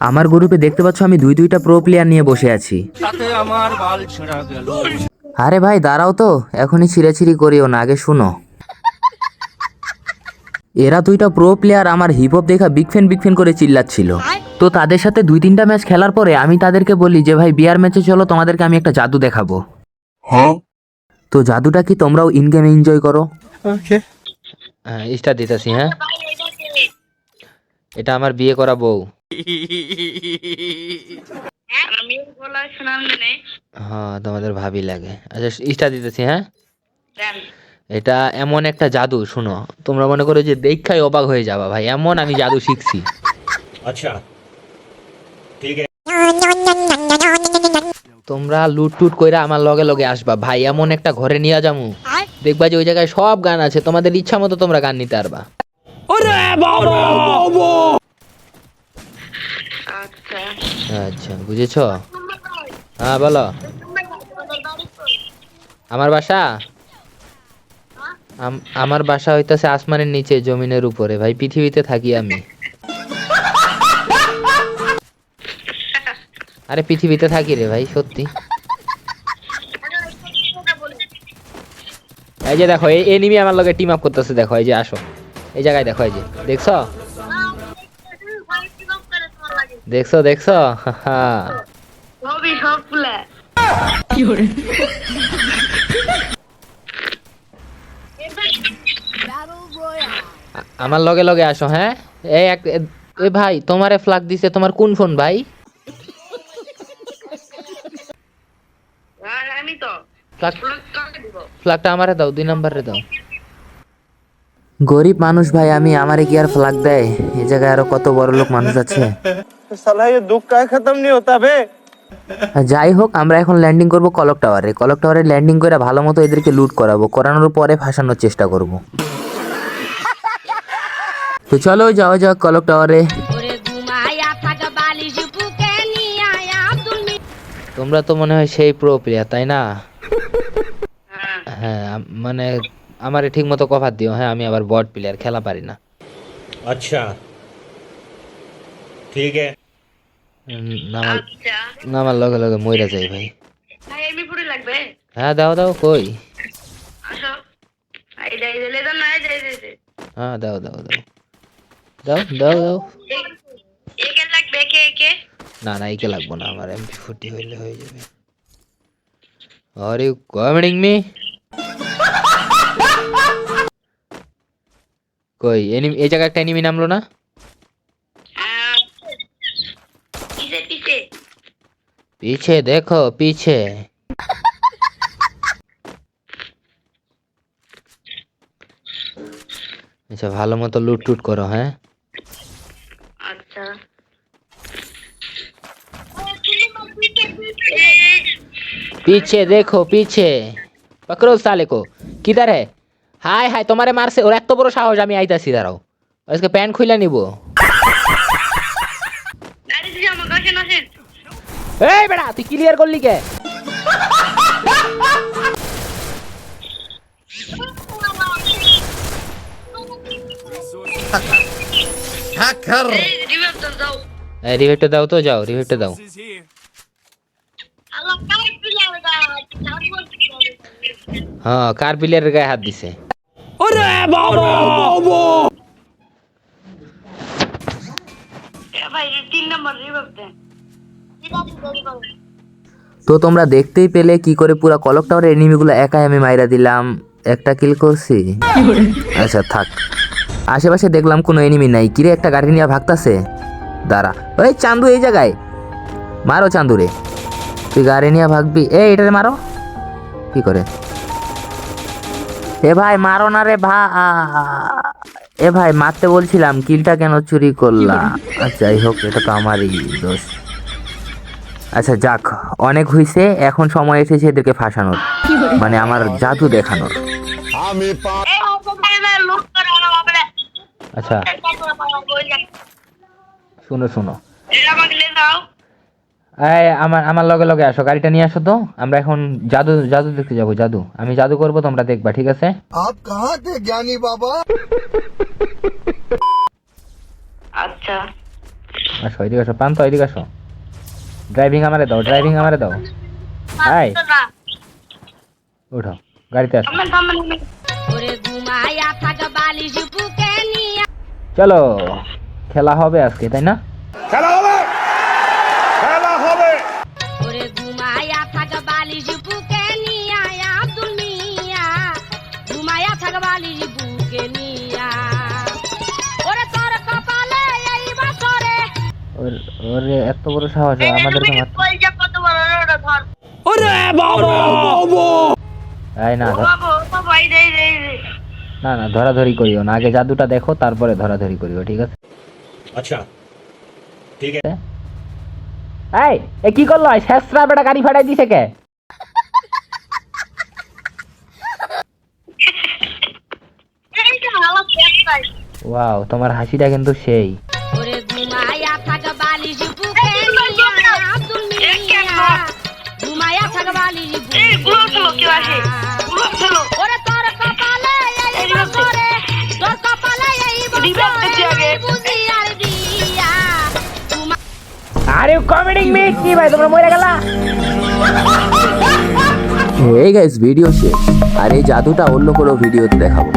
আমার গ্রুপে দেখতে পাচ্ছ আমি দুই দুইটা প্রো প্লেয়ার নিয়ে বসে আছি। আমার বাল ছেঁড়া গেল। আরে ভাই দাঁড়াও তো এখনই ছিঁড়াছিড়ি করিও না আগে শুনো। এরা দুইটা প্রো প্লেয়ার আমার হিপ হপ দেখা বিগ ফ্যান বিগ ফ্যান করে চিল্লাচ্ছিল। তো তাদের সাথে দুই তিনটা ম্যাচ খেলার পরে আমি তাদেরকে বলি যে ভাই বিয়ার ম্যাচে চলো তোমাদেরকে আমি একটা জাদু দেখাবো। তো জাদুটা কি তোমরাও ইন গেম এনজয় করো হ্যাঁ ইস্টা দিতেছি হ্যাঁ? এটা আমার বিয়ে করা বউ। নেই হ্যাঁ তোমাদের ভাবি লাগে। আচ্ছা ইস্টা দিতেছি হ্যাঁ? এটা এমন একটা জাদু শুনো। তোমরা মনে করো যে দেখাই অবাক হয়ে যাবা ভাই। এমন আমি জাদু শিখছি। আচ্ছা। ঠিক তোমরা লুট টুট কইরা আমার লগে লগে আসবা ভাই। এমন একটা ঘরে নিয়ে যামু। দেখবা যে ওই জায়গায় সব গান আছে। তোমাদের ইচ্ছা মতো তোমরা গান নিতে পারবা। আচ্ছা বুঝেছ? হ্যাঁ বলো। আমার বাসা? আমার বাসা হইতাছে আসমানের নিচে, জমিনের উপরে। ভাই, পৃথিবীতে থাকি আমি। আরে, পৃথিবীতে থাকি রে ভাই, সত্যি। এই যে দেখো এই এনিমি আমার লগে টিম আপ করতেছে, দেখো, এই যে আসো। এই জায়গায় দেখো, এই যে। দেখছ? দেখছ দেখছ? সব ফুলে। আমার লগে লগে আসো হ্যাঁ? এই এক এ- ভাই তোমারে ফ্লাগ দিছে তোমার কোন ফোন ভাই? আর আমি তো ফ্লাগটা আমারে দাও দুই নম্বরে দাও। গরিব মানুষ ভাই আমি আমারে কি আর ফ্লাগ দেয়? এই জায়গায় আরও কত বড় লোক মানুষ আছে? সালা ये दुख का खत्म नहीं होता बे যাই হোক আমরা এখন ল্যান্ডিং করব কলক টাওয়ারে কলক টাওয়ারে ল্যান্ডিং করে ভালো মতো এদেরকে লুট করাবো করানোর পরে ফাঁসানোর চেষ্টা করব তো চলো যাওয়া যাক কলক টাওয়ারে ওরে ঘুমায়া থাক বালিশ বুকে নিয়ে আয়া তুমি তোমরা তো মনে হয় সেই প্রো প্লেয়ার তাই না হ্যাঁ হ্যাঁ আম- মানে আমারে ঠিক মতো কভার দিও হ্যাঁ আমি আবার বট প্লেয়ার খেলা পারি না अच्छा ठीक है উম, নামার আচ্ছা। নামার লগে লগে মইরা যাই ভাই। ভাই এমনি পুরি লাগবে? হ্যাঁ দাও দাও কই? আসো। এই যাই দিলে তো না যাই দিতে হ্যাঁ দাও দাও দাও। দাও দাও দাও। একে লাগবে একে একে? না না একে লাগবো না আমার এমপি ফোর্টি হইলে হয়ে যাবে। আর কমেডিং মি কই এনিমি এই জায়গায় একটা এনিমি নামলো না? পিছে দেখো পিছে আচ্ছা ভালো মতো লুট টুট করো হ্যাঁ আচ্ছা पीछे देखो पीछे पकड़ो साले को किधर है হাই হাই তোমারে মারছে ওর এত বড় সাহস আমি আইতাছি দাঁড়াও আজকে প্যান্ট খুলে নিব এই বেড়া তুই ক্লিয়ার করলি কে? এই রিভার তো দাও। এই রিভেটটা দাও তো যাও রিভেটটা দাও। আল্লাহ কাই পিলা দাও তারপর হ্যাঁ কার প্লেয়ারের গায়ে হাত দিছে? ভাই তিন নম্বর রিভার দেন তো তোমরা দেখতেই পেলে কি করে পুরো কলক টাওয়ারের এনিমিগুলো একাই আমি মাইরা দিলাম। একটা কিল করছি। আচ্ছা থাক। আশেপাশে দেখলাম কোনো এনিমি নাই। কিরে, একটা গাড়ি নিয়ে ভাগতাছে? দাঁড়া। ওই চান্দু এই জায়গায়। মারো চান্দু রে তুই গাড়ি নিয়ে ভাগবি। এ এটারে মারো। কি করে? এ ভাই, মারো না রে ভা এ ভাই, মারতে বলছিলাম। কিলটা কেন চুরি করলা আচ্ছা যাই হোক, এটা তো আমারই দোষ। আচ্ছা যাক অনেক হইছে এখন সময় এসেছে এদেরকে ফাঁসানোর। মানে আমার জাদু দেখানোর। বাবা আচ্ছা শুনো শুনো। আমার আমার লগে লগে আসো গাড়িটা নিয়ে আসো তো। আমরা এখন জাদু জাদু দেখতে যাব জাদু। আমি জাদু করব তোমরা দেখবা ঠিক আছে? আচ্ছা। আসো এদিকে আসো পান তো এদিকে আসো। ড্রাইভিং আমারে দাও ড্রাইভিং আমারে দাও। এই। উঠো গাড়িতে আসো। থামেন থামেন থামেন। ওরে ঘুমায়া থাক বালিশ বুকে নিয়া। চলো খেলা হবে আজকে তাই না? ওরে না না ধরাধরি করিও না। আগে জাদুটা দেখো তারপরে ধরাধরি করিও ঠিক আছে? আচ্ছা ঠিক আছে। এই এ কি করল? শেষরা বেটা গাড়ি ফাটাই দিছে কে? ওয়াও তোমার হাসিটা কিন্তু সেই। আর আরে কমেডি মিট কি ভাই তোমরা মরে গেলা? এই গাইস ভিডিও শেষ। আর এই জাদুটা অন্য কোনো ভিডিওতে দেখাবো।